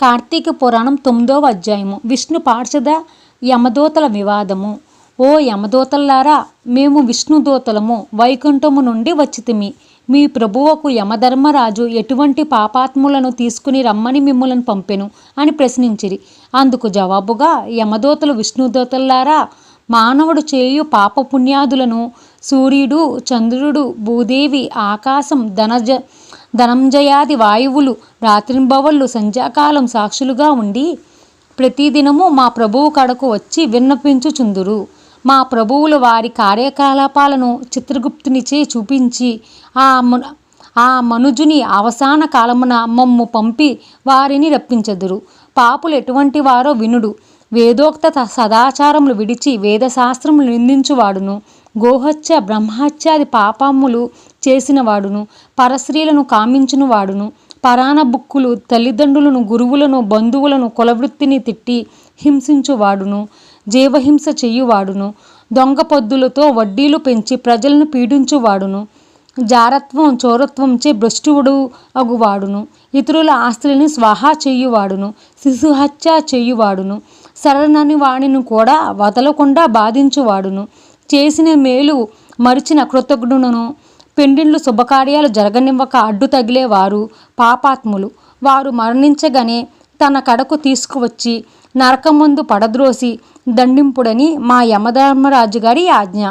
కార్తీక పురాణం తొమ్మిదవ అధ్యాయము. విష్ణు పార్షద యమదూతల వివాదము. ఓ యమదూతల్లారా మేము విష్ణుదూతలము వైకుంఠము నుండి వచ్చితిమి. మీ ప్రభువుకు యమధర్మరాజు ఎటువంటి పాపాత్ములను తీసుకుని రమ్మని మిమ్మలను పంపెను అని ప్రశ్నించిరి. అందుకు జవాబుగా యమదూతలు విష్ణుదూతల్లారా మానవుడు చేయు పాపపుణ్యాదులను సూర్యుడు చంద్రుడు భూదేవి ఆకాశం ధనజ ధనంజయాది వాయువులు రాత్రింబవళ్ళు సంధ్యాకాలం సాక్షులుగా ఉండి ప్రతిదినము మా ప్రభువు కడకు వచ్చి విన్నపించుచుందురు. మా ప్రభువులు వారి కార్యకలాపాలను చిత్రగుప్తునిచే చూపించి ఆ ఆ మనుజుని అవసాన కాలమున మమ్ము పంపి వారిని రప్పించదురు. పాపులు ఎటువంటి వారో వినుడు. వేదోక్త సదాచారములు విడిచి వేదశాస్త్రములు నిందించువాడును. గోహత్య బ్రహ్మహత్యాది పాపములు చేసినవాడును పరస్త్రీలను కామించిన వాడును పరాణ బుక్కులు తల్లిదండ్రులను గురువులను బంధువులను కులవృత్తిని తిట్టి హింసించువాడును జీవహింస చెయ్యువాడును దొంగ పొద్దులతో వడ్డీలు పెంచి ప్రజలను పీడించువాడును జారత్వం చోరత్వంచే భ్రష్టువుడు అగువాడును ఇతరుల ఆస్తులను స్వాహా చేయువాడును శిశుహత్య చేయువాడును శరణని వాణిని కూడా వదలకుండా బాధించువాడును చేసిన మేలు మరిచిన కృతజ్ఞులను పెండిళ్ళు శుభకార్యాలు జరగనివ్వక అడ్డు తగిలేవారు పాపాత్ములు. వారు మరణించగానే తన కడకు తీసుకువచ్చి నరకమందు పడద్రోసి దండింపుడని మా యమధర్మరాజు గారి ఆజ్ఞ.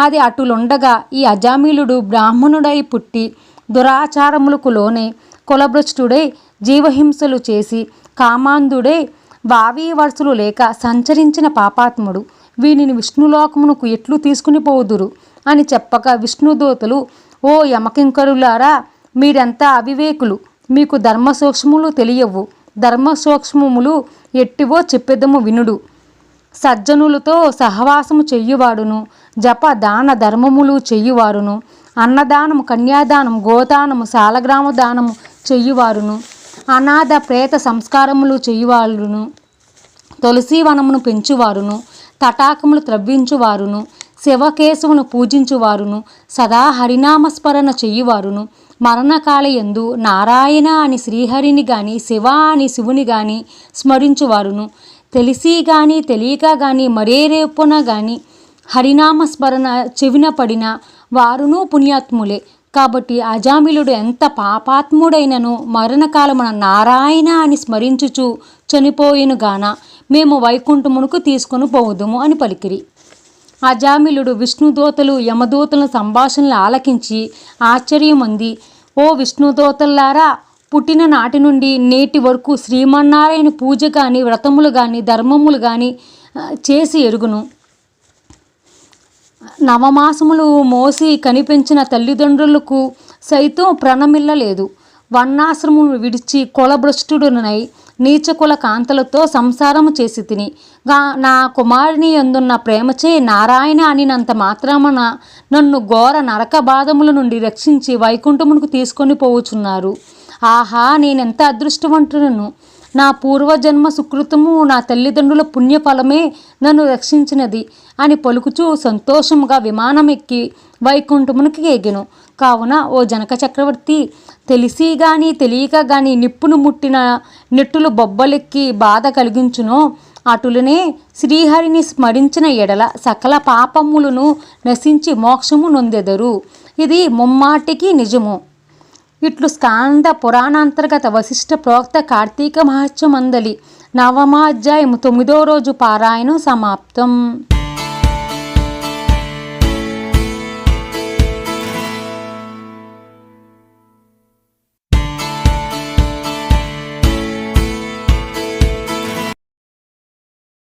అది అటులుండగా ఈ అజామీలుడు బ్రాహ్మణుడై పుట్టి దురాచారములకు లోనే కులభ్రష్టుడై జీవహింసలు చేసి కామాంధుడై వావి వరుసలు లేక సంచరించిన పాపాత్ముడు. వీనిని విష్ణులోకమునకు ఎట్లు తీసుకుని పోదురు అని చెప్పక విష్ణుదూతలు ఓ యమకింకరులారా మీరంతా అవివేకులు మీకు ధర్మ సూక్ష్మములు తెలియవు. ధర్మ సూక్ష్మములు ఎట్టివో చెప్పెదము వినుడు. సజ్జనులతో సహవాసము చెయ్యువాడును జప దాన ధర్మములు చెయ్యువారును అన్నదానము కన్యాదానం గోదానము సాలగ్రామ దానము చెయ్యువారును అనాథ ప్రేత సంస్కారములు చెయ్యువారును తులసీ వనమును పెంచువారును తటాకములు త్రవ్వించువారును శివకేశవును పూజించువారును సదా హరినామస్మరణ చెయ్యువారును మరణకాలయందు నారాయణ అని శ్రీహరిని గాని శివ అని శివుని గాని స్మరించువారును. తెలిసి గాని తెలియక గాని మరే రేపున గాని హరినామస్మరణ చెవిన పడిన వారును పుణ్యాత్ములే. కాబట్టి అజామిలుడు ఎంత పాపాత్ముడైనను మరణకాలమున నారాయణ అని స్మరించుచు చనిపోయినుగాన మేము వైకుంఠమునకు తీసుకొని పోదుము అని పలికిరి. అజామిలుడు విష్ణుదోతలు యమదూతల సంభాషణలు ఆలకించి ఆశ్చర్యమంది. ఓ విష్ణుదోతల్లారా పుట్టిన నాటి నుండి నేటి వరకు శ్రీమన్నారాయణ పూజ కానీ వ్రతములు కానీ ధర్మములు కానీ చేసి ఎరుగును. నవమాసములు మోసి కనిపించిన తల్లిదండ్రులకు సైతం ప్రణమిల్లలేదు. వర్ణాశ్రమము విడిచి కులభ్రష్టుడునై నీచకుల కాంతలతో సంసారము చేసి తిని. నా కుమారుని అందున్న ప్రేమచే నారాయణ అనినంత మాత్రమున నన్ను ఘోర నరక బాధముల నుండి రక్షించి వైకుంఠమునకు తీసుకొని పోవుచున్నారు. ఆహా నేనెంత అదృష్టవంతులను నా పూర్వజన్మ సుకృతము నా తల్లిదండ్రుల పుణ్యఫలమే నన్ను రక్షించినది అని పలుకుచూ సంతోషముగా విమానం ఎక్కి వైకుంఠమునికి ఎగెను. కావున ఓ జనక చక్రవర్తి తెలిసి గాని తెలియక గాని నిప్పును ముట్టిన నెట్టులు బొబ్బలెక్కి బాధ కలిగించునో అటులనే శ్రీహరిని స్మరించిన ఎడల సకల పాపములను నశించి మోక్షము నొందెదరు. ఇది ముమ్మాటికి నిజము. ఇట్లు స్కాంద పురాణాంతర్గత వశిష్ఠ ప్రోక్త కార్తీక మహత్యమందలి నవమాధ్యాయం తొమ్మిదో రోజు పారాయణం సమాప్తం.